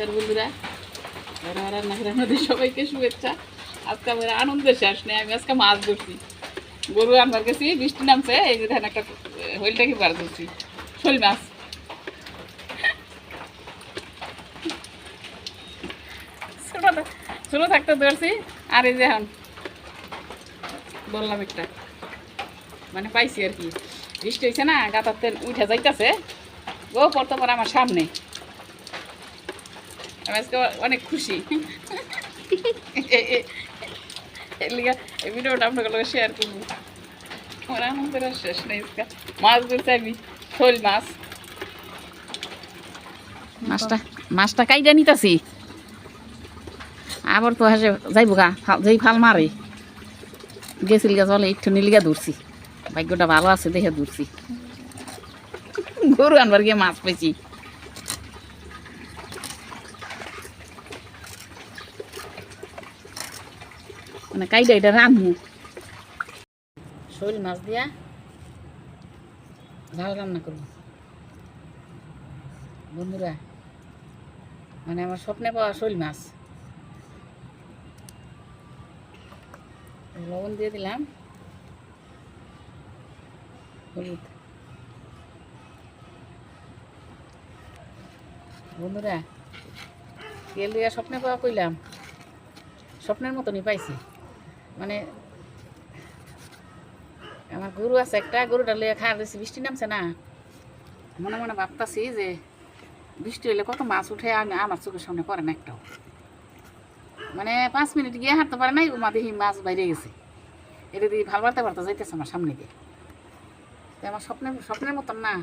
নমস্কার বন্ধুরা। রান্না সবাইকে শুভেচ্ছা। আজকে আমার আনন্দের শেষ নেই, আমি আজকে মাছ ধরছি। গরু আনবার গেছি, বৃষ্টি নামছে, এই যে ধান একটা হইলটা কি বার ধরছি। শোল মাছ। ছোট থাকতে ধরছি। আর এই যে এখন বললাম একটা মানে পাইছি আর কি। বৃষ্টি হয়েছে না গাতার তেল উঠে যাইতেছে। ও পড়তে পারে আমার সামনে। আজকে অনেক খুশি। শেয়ার করব। মাছ শোল মাছ। মাছটা মাছটা আবার তো হাসে যাইব গা যেই ফাল মারে। গেছিল গা চলে একটু নিলিগা ধরছি। ভাগ্যটা ভালো আছে, দেখে ধরছি। গরু আনবার গিয়ে মাছ পেয়েছি। মানে কাইডা এটা রান্ধু শৈল মাছ দিয়া ঝাল রান্না করব। বন্ধুরা মানে আমার স্বপ্নে পাওয়া শৈল মাছ। লবণ দিয়ে দিলাম। হলুদ। বন্ধুরা, তেল দিয়া স্বপ্নে পাওয়া কইলাম। স্বপ্নের মতনই পাইছি। মানে আমার গরু আছে, একটা গরুটা লিয়ে খাওয়া দিয়েছি বৃষ্টি নামছে না। মনে মনে ভাবতাছি যে, বৃষ্টি হলে কত মাছ উঠে, আমি আমার চোখের সামনে পড়ে না একটাও। মানে পাঁচ মিনিট গিয়ে হাঁটতে পারে নাই, উমা দেখি মাছ বাইরে গেছে। এটা দিয়ে ভালো বাড়তে পারতে যাইতেছে আমার সামনে দিয়ে আমার স্বপ্নের স্বপ্নের মতন না।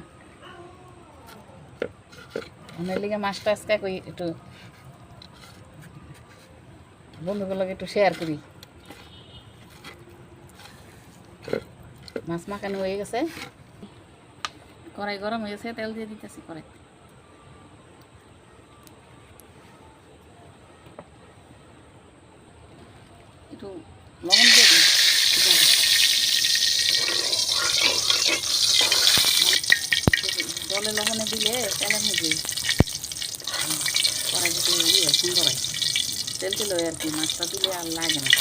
আমার লিগে মাছটা আজকে একটু বন্ধুগুলোকে একটু শেয়ার করি। মাছ মাখানো হয়ে গেছে। কড়াই গরম হয়ে গেছে, তেল দিয়ে দিতেছি কড়াই একটু লবণ দিয়ে দিই জলে লবণে দিলে তেলের মধ্যে কড়াই দিতে ইয়ে সুন্দর হয়। তেল দিলে আর কি, মাছটা দিলে আর লাগে না।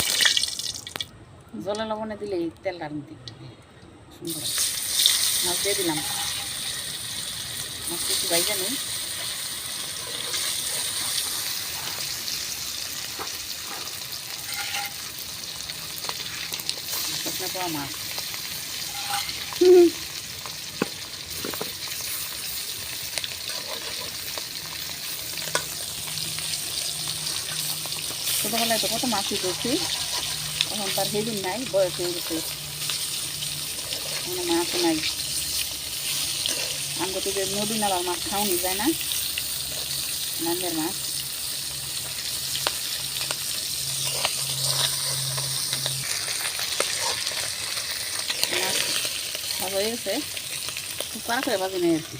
জলে লবণে দিলে তেলটার মধ্যে মাছ দিলাম। মাছ কিছু বাইজা নেই। মাছ। তো কত মাছই করছি এখন তার হেদিন নাই, বয়স হয়ে গেছে। কোনো মাছ নাই। আমগো তো যে নদী নালার মাছ খাওয়ানি যায় না? নামের মাছ। মাছ ভালো হয়ে গেছে খুব করে বাজি নেই আর কি।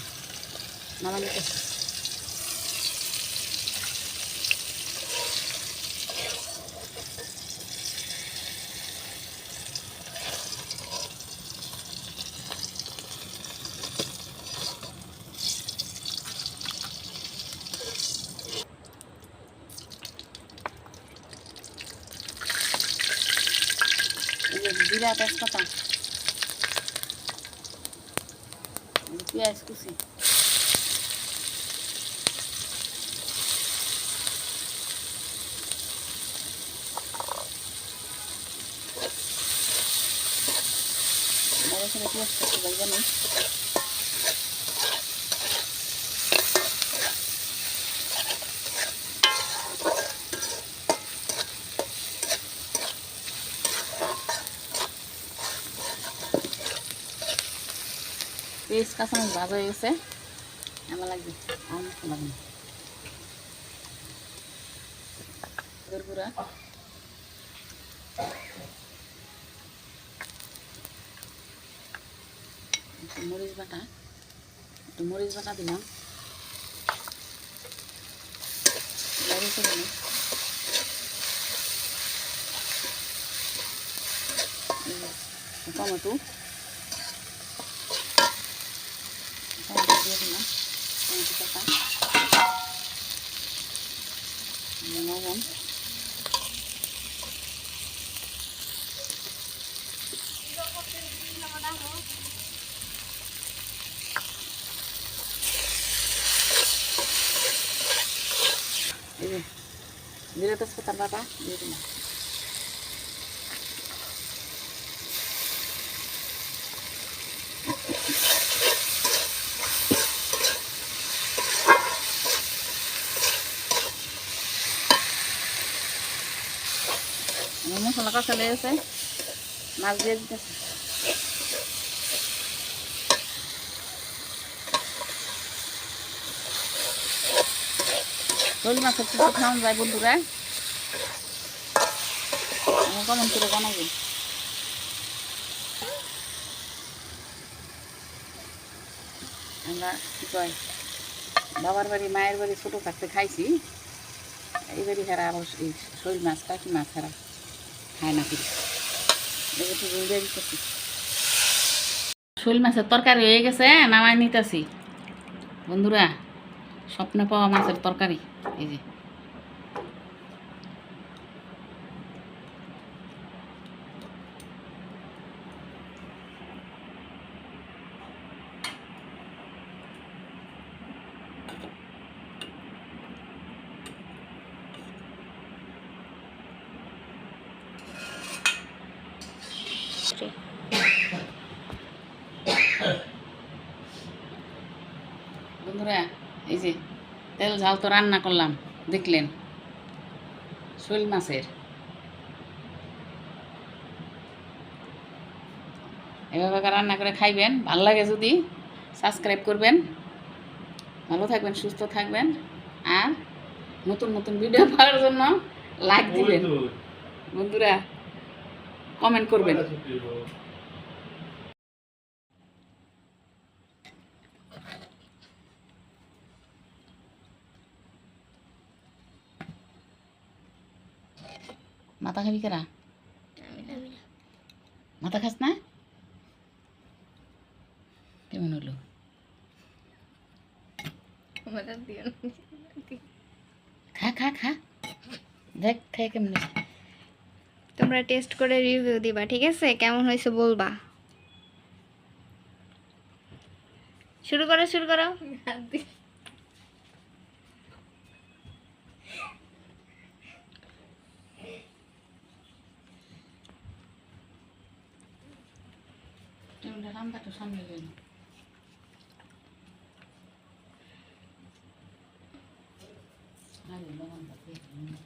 জিরা তেজপাতা পেঁয়াজ কুচি এখানে পেঁয়াজ কুচি বাইবা নেই পেঁয়াজ কাঁচামরিচ ভাজা হয়ে গেছে। আমার লাগবে। আমার মতো লাগবে। গুড়া একটু মরিচ বাটা। একটু মরিচ বাটা দিলাম। বাইরে করে নিই। এই যে টমেটো। টমেটো দিয়ে দিলাম টমেটো পাতা লবণ এই যে জিরে তেজপাতার বাটা দিয়ে মশলা কষা লেগেছে মাছ দিয়ে দিতেছে। শোল মাছের কিছু খাওয়ান যায় বন্ধুরা। কেমন করে বানাবো? আমরা কি কয়, বাবার বাড়ি, মায়ের বাড়ি ছোটো থাকতে খাইছি। এই বাড়ি হেরা আবার শৈল মাছ, কাকি মাছ হেরা। খায় না কিছু একটু দিয়ে দিতেছি শৈল মাছের তরকারি হয়ে গেছে নামাই নিতেছি। বন্ধুরা স্বপ্নে পাওয়া মাছের তরকারি এই যে। বন্ধুরা এই যে তেল ঝাল তো রান্না করলাম দেখলেন? শোল মাছের। এভাবে রান্না করে খাইবেন ভালো লাগে যদি সাবস্ক্রাইব করবেন। ভালো থাকবেন সুস্থ থাকবেন আর নতুন নতুন ভিডিও পাওয়ার জন্য লাইক দিবেন। বন্ধুরা কমেন্ট করবেন। মাথা খাবি কেরা? মাথা খাস না? কেমন হলো? খা খা খা। দেখ খাই কেমন। তোমরা টেস্ট করে রিভিউ দিবা ঠিক আছে? কেমন হয়েছে বলবা। শুরু করো শুরু করো। একটু সামনে আরে লবণটা দিয়ে দিলাম।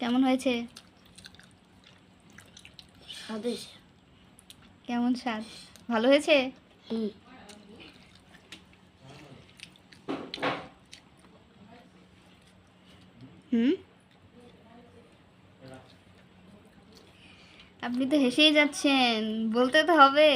কেমন হয়েছে? কেমন স্বাদ? ভালো হয়েছে? হুম। আপনি তো হেসেই যাচ্ছেন বলতে তো হবে।